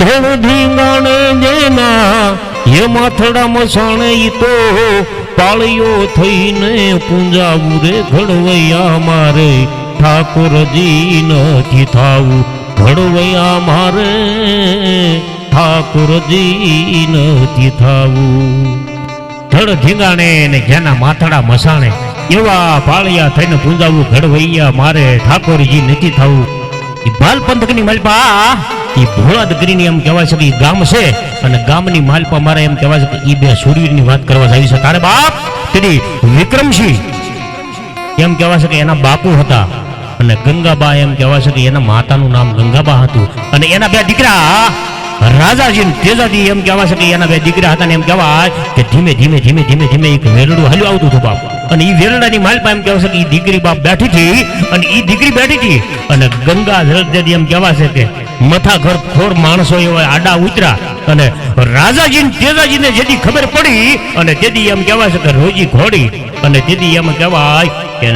ધણ ધીંગાણે જેના માથડા મસાણે તો પાળીઓ થઈને પૂંજાવું રે ઘડવૈયા મારે. ઠાકોરજી નથી થાવું ઘડવૈયા મારે. ઠાકોરજી નથી થાવું ધડ ધીંગાણે ને જેના માથડા મસાણે એવા પાળિયા થઈને પૂંજાવું ઘડવૈયા મારે. ઠાકોરજી નથી થવું. બાલ પંથકની માલપા ઈ ભોળા દીકરીની એમ કહેવાય છે કે ગામ છે અને ગામની માલપા મારે એમ કહેવાય છે કે ઈ બે શૂરવીરની વાત કરવા જાય છે. તારે બાપ, તેની વિક્રમસિંહ એમ કહેવાય છે કે એના બાપુ હતા અને ગંગાબા એમ કહેવાય છે કે એના માતાનું નામ ગંગાબા હતું. અને એના બે દીકરા રાજાજી તેજાજી એમ કહેવાય છે કે એના બે દીકરા હતા ને એમ કહેવાય કે ધીમે ધીમે ધીમે ધીમે ધીમે એક વેરડું હલ્યું આવતું હતું બાપ. અને ઈ વેરડાની માલપા એમ કહેવાય છે કે ઈ દીકરી બાપ બેઠી હતી અને ઈ દીકરી બેઠી હતી અને ગંગા જળદેદી એમ કહેવાય છે કે મથા ઘર ખોર માણસો એવા આડા ઉતરા અને રાજાજી તેજાજીને તેજાજી જેથી ખબર પડી અને તેથી એમ કહેવાય છે કે રોજી ઘોડી અને તેથી એમ કહેવાય કે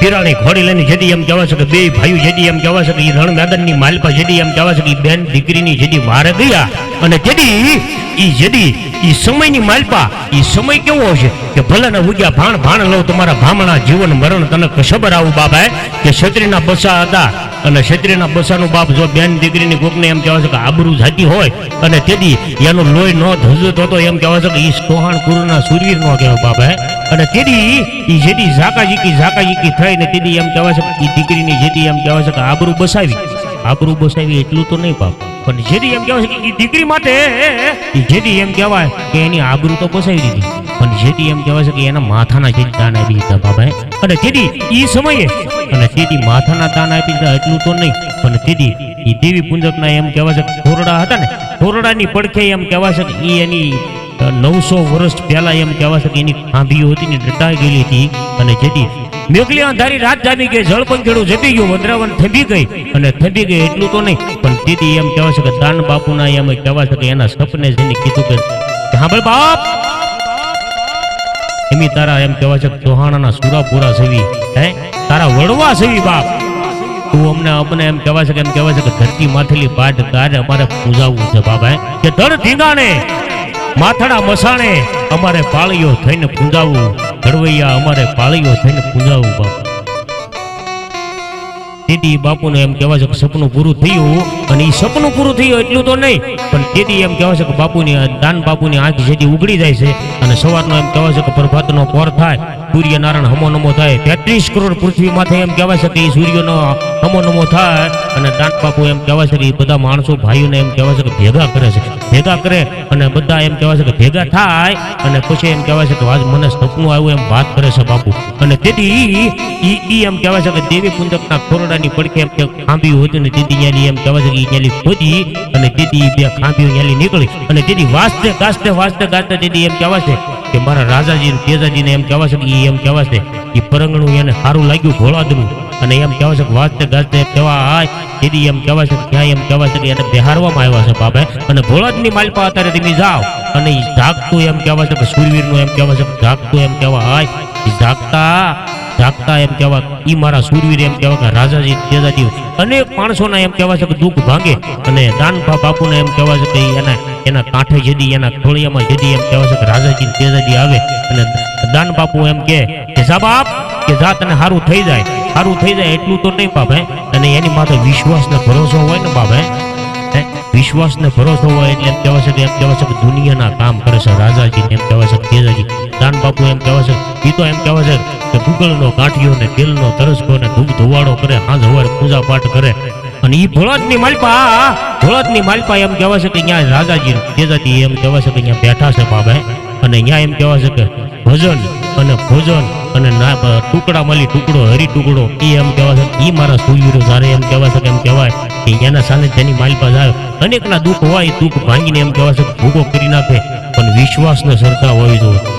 પીરાણી ઘોડી લઈને જેથી એમ કહેવાય છે કે બે ભાઈઓ જેથી એમ કહેવા છે કે ઈ રણ મેદાનની માલપા જેથી એમ કહેવા છે કે બેન દીકરીની જેથી વારે ગયા. અને તેથી ઈ જેથી ઈ સમયની માલપા ઈ સમય કેવો હશે કે ભલે ને ઉગ્યા ભાણ ભાણ લઉં તમારા ભામણા જીવન મરણ તને ખબર આવું બાપા કે ક્ષત્રિયના બસા હતા. અને ક્ષત્રિયના બસાનું બાપ જો બેન દીકરીની કોકને એમ કહેવા છે કે આબરૂ જાતી હોય અને તેથી એનો લોહી ન ધજતો હતો એમ કહેવા છે કે ઈ સોહાણ કુરુના સુરવીર નો કહેવાય બાપા અને તેથી ઈ જેથી ઝાકાઝીકી ઝાકાઝીકી થઈને તેથી એમ કહેવા છે કે ઈ દીકરીની જેથી એમ કહેવા છે કે આબરૂ બસાવી. આબરૂ બસાવી એટલું તો નહીં બાપ. પણ જેથી એમ કહેવાય છે કે દીકરી માટે જેથી એમ કહેવાય કે એની આબરૂ તો બસાવી દીધી. પણ જેથી એમ કહેવાય છે કે એના માથાના જે દાન આપી દીધા બાબાએ અને તેથી ઈ સમયે, અને તેથી માથાના દાન આપી દીધા એટલું તો નહીં, પણ તેથી ઈ દેવી પુંજકના એમ કહેવાય છે કે ઘોરડા હતા ને ધોરડાની પડખે એમ કહેવાય છે કે ઈ એની નવસો વર્ષ પહેલા એમ કહેવા છે કે એની ખાંભીઓ હતી ને ગયેલી હતી અને જેથી મેઘલી અંધારી રાત જામી ગઈ, જળપંખેડું જતી ગયું, વંદરાવન થંભી ગઈ અને થંભી ગઈ એટલું તો નહીં, પણ તેથી એમ કહેવા છે કે દાન બાપુના એમ કહેવા છે કે એના સપને જેને કીધું કે સાંભળ બાપ! એમી તારા એમ કહેવા છે કે ચૌહાણાના સુરાપુરા સેવી હે? તારા વડવા સેવી બાપ! તું અમને અમને એમ કહેવા છે કે એમ કહેવા છે કે ધરતી માથેલી પાઠ તારે અમારે પૂજાવું છે બાબા કે ધર ધીંગાણે માથડા મસાણે અમારે પાળીઓ થઈને પૂંજાવું. ધરવૈયા અમારે પાળીઓ થઈને પૂંજાવું, બાપુ. દીદી બાપુને એમ કહેવા છે કે સપનું પૂરું થયું અને એ સપનું પૂરું થયું એટલું તો નહીં, પણ તેથી એમ કહેવા છે કે બાપુની દાન બાપુની આંખ જેથી ઉગડી જાય છે અને સવારનો એમ કહેવાય છે કે પ્રભાતનો પોર થાય, સૂર્યનારાયણ હમો નમો થાય, તેત્રીસ કરોડ પૃથ્વી માથે એમ કહેવાય છે કે એ સૂર્યનો હમો નમો થાય અને દાન બાપુ એમ કહેવાય છે કે બધા માણસો ભાઈઓને એમ કહેવાય છે કે ભેગા કરે છે. ભેગા કરે અને બધા એમ કહેવાય છે કે ભેગા થાય અને પછી એમ કહેવાય છે કે આજ મને સપનું આવ્યું એમ વાત કરે છે બાપુ. અને તેથી ઈ- એમ કહેવાય છે કે દેવી પુંજકના ખોરડાની પડખે એમ કે ખાંભી હતી ને તેથી યાલી એમ કહેવાય છે કે યાલી ખોદી અને તેથી બે ખાંભીઓ યાલી નીકળી. અને તેથી વાસતે ગાસ્તે વાસતે ગાસ્તે તેથી એમ કહેવાય છે કે મારા રાજાજી, તેજાજીને એમ કહેવાય છે કે એ એમ કહેવાય છે કે પરંગણું એને સારું લાગ્યું ઘોળાદનું અને એમ કહેવાય છે કે વાસ્તે કહેવાય આય તેથી એમ કહેવાય છે કે ત્યાં એમ કહેવાય છે કે એને બિહારવામાં આવ્યા છે બાપે. અને ભોળાદની માલપા અત્યારે તમે જાઓ, અને એ જાગતું એમ કહેવાય છે કે સુરવીરનું એમ કહેવાય છે કે જાગતું એમ કહેવાય ઈ જાગતા જાગતા એમ કહેવાય એ મારા સુરવીર એમ કહેવાય કે રાજાજી તેજાજી અનેક માણસોના એમ કહેવાય છે કે દુઃખ ભાંગે, અને દાનભા બાપુને એમ કહેવાય છે કે એના એના કાંઠે જેદી, એના ખોળિયામાં જેદી એમ કહેવાય છે કે રાજાજી તેજાજી આવે. અને દાન બાપુ એમ કે કે જા બાપ કે જા તને સારું થઈ જાય. સારું થઈ જાય એટલું તો નહીં બાપ અને એની માથે વિશ્વાસ ને ભરોસો હોય ને બાપ? વિશ્વાસ ને ભરોસો હોય એટલે એમ કહેવાય છે કે એમ કહેવાય કે દુનિયાના કામ કરે છે રાજાજી એમ કહેવાય છે દાન બાપુ એમ કહેવાય એ તો એમ કહેવાય છે કે ગુગળનો કાઠિયો ને તેલનો તરસકો ને ધૂપ ધોવાડો કરે, હાંજ હવાર પૂજા પાઠ કરે. અને એ ભોળાદની માલપા ભોળાદની માલપા એમ કહેવાય છે કે અહીંયા રાજાજી તેજાજી એમ કહેવાય છે કે અહીંયા બેઠા છે બાબા અને અહીંયા એમ કહેવાય છે કે ભજન અને ભોજન અને ટુકડા મળી, ટુકડો, હરી ટુકડો, એ એમ કહેવાય છે. એ મારા સૂર્યરો જ્યારે એમ કહેવાય છે કે એમ કહેવાય કે એના તેની માલપા જાય, અનેકના દુઃખ હોય દુઃખ ભાંગીને એમ કહેવાય છે ભૂકો કરી નાખે. પણ વિશ્વાસને સરખા હોવી જોઈએ